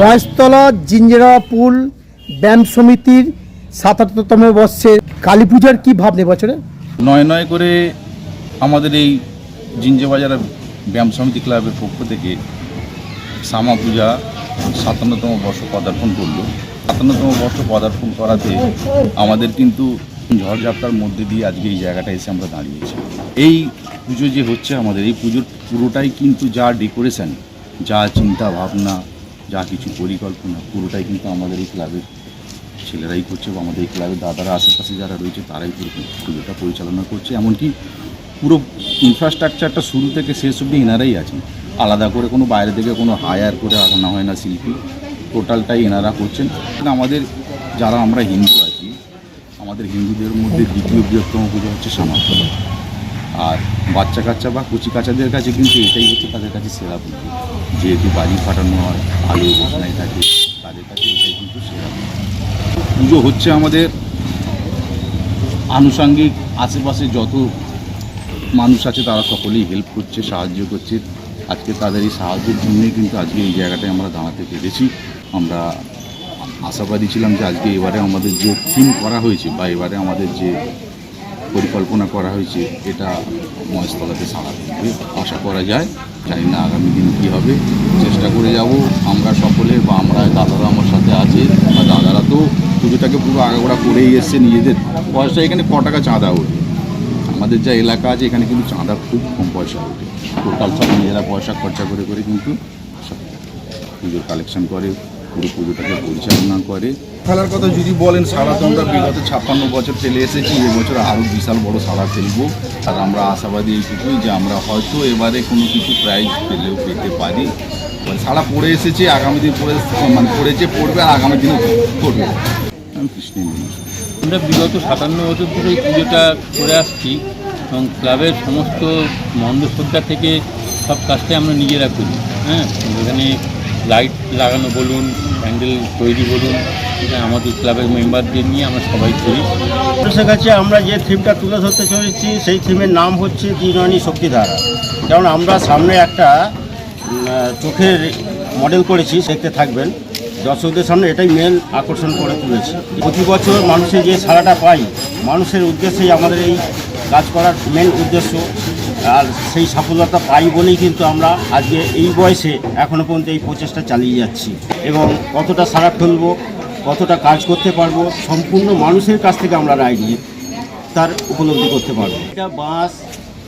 মহেশতলা জিঞ্জেরা পুল ব্যায়াম সমিতির সাতাত্তরতম বর্ষে কালী পূজার কী ভাবনে বছরে? নয় নয় করে আমাদের এই জিঞ্জেবাজার ব্যায়াম সমিতি ক্লাবের পক্ষ থেকে শ্যামা পূজা সাতান্নতম বর্ষ পদার্পণ করল। সাতান্নতম বর্ষ পদার্পণ করাতে আমাদের কিন্তু ঝড়ঝাপটার মধ্যে দিয়ে আজকে এই জায়গাটা এসে আমরা দাঁড়িয়েছি। এই পুজো যে হচ্ছে আমাদের, এই পুজোর পুরোটাই কিন্তু যা ডেকোরেশন যা চিন্তা ভাবনা যা কিছু পরিকল্পনা, পুরোটাই কিন্তু আমাদের এই ক্লাবের ছেলেরাই করছে বা আমাদের এই ক্লাবের দাদারা, আশেপাশে যারা রয়েছে তারাই পুরো পুজোটা পরিচালনা করছে। এমনকি পুরো ইনফ্রাস্ট্রাকচারটা শুরু থেকে শেষ অবধি এনারাই আছেন। আলাদা করে কোনো বাইরে থেকে কোনো হায়ার করে আনা হয় না শিল্পী। টোটালটাই এনারা করছেন। আমাদের যারা আমরা হিন্দু আছি, আমাদের হিন্দুদের মধ্যে দ্বিতীয় বৃহত্তম পুজো হচ্ছে সমাপ্তলা আর বাচ্চা কাচ্চা বা কচি কাচাদের কাছে কিন্তু এটাই হচ্ছে তাদের কাছে সেরা পুজো যেহেতু বাজি ফাটানো হয় আলো ঘোষণাই থাকে, তাদের কাছে এটাই কিন্তু সেরা পুজো হচ্ছে আমাদের আনুষাঙ্গিক আশেপাশে যত মানুষ আছে তারা সকলেই হেল্প করছে, সাহায্য করছে। আজকে তাদের এই সাহায্যের জন্যই কিন্তু আজকে এই জায়গাটায় আমরা দাঁড়াতে পেরেছি। আমরা আশাবাদী ছিলাম যে আজকে এবারে আমাদের যে থিম করা হয়েছে বা এবারে আমাদের যে পরিকল্পনা করা হয়েছে, এটা মহেশতলাতে সাড়া দেবে আশা করা যায়। জানি না আগামী দিন কী হবে, চেষ্টা করে যাব। আমরা সকলে, বা আমরা, দাদারা আমার সাথে আছে, বা দাদারা তো পুজোটাকে পুরো আগাগোড়া করেই এসছে নিজেদের। পয়সা এখানে ক টাকা চাঁদা ওঠে। আমাদের যা এলাকা আছে, এখানে কিন্তু চাঁদা খুব কম পয়সা ওঠে। টোটাল সব নিজেরা পয়সা খরচা করে করে কিন্তু পুজোর কালেকশন করে। পুরো পুজোটাকে পরিচালনা করে। খেলার কথা যদি বলেন সারা তো আমরা বিগত ছাপ্পান্ন বছর ফেলে এসেছি এবছর আরও বিশাল বড় সারা ফেলব। আর আমরা আশাবাদী এইটুকুই যে আমরা হয়তো এবারে কোনো কিছু প্রাইজ পেলেও পেতে পারি। মানে সারা পড়ে এসেছে আগামী দিন পড়ে মানে পড়েছে পড়বে আর আগামী দিনে পড়বে। আমি কৃষ্ণ আমরা বিগত সাতান্ন বছর ধরে এই পুজোটা করে আসছি এবং ক্লাবের সমস্ত মণ্ডপসজ্জা থেকে সব কাজটাই আমরা নিজেরা করি। হ্যাঁ এখানে লাইট লাগানো বলুন, প্যান্ডেল তৈরি বলুন আমাদের ক্লাবের মেম্বারদের নিয়ে আমরা সবাই করি। মানুষের কাছে আমরা যে থিমটা তুলে ধরতে চলেছি, সেই থিমের নাম হচ্ছে দ্বিনয়নী শক্তিধারা। কারণ আমরা সামনে একটা চোখের মডেল করেছি, দেখতে থাকবেন। দর্শকদের সামনে এটাই মেন আকর্ষণ করে তুলেছি। প্রতি বছর মানুষের যে সাড়াটা পাই, মানুষের উদ্দেশ্যেই আমাদের এই কাজ করার মেন উদ্দেশ্য। আর সেই সাফল্যতা পাই বলেই কিন্তু আমরা আজকে এই বয়সে এখনও পর্যন্ত এই প্রচেষ্টা চালিয়ে যাচ্ছি এবং কতটা সাড়া ফেলব, কতটা কাজ করতে পারব, সম্পূর্ণ মানুষের কাছ থেকে আমরা রায় নিয়ে তার উপলব্ধি করতে পারব। এটা বাঁশ,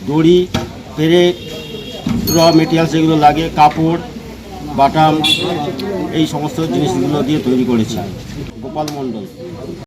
দড়ি, পেরেক, র মেটেরিয়ালস যেগুলো লাগে, কাপড়, বাটাম, এই সমস্ত জিনিসগুলো দিয়ে তৈরি করেছি। গোপাল মণ্ডল।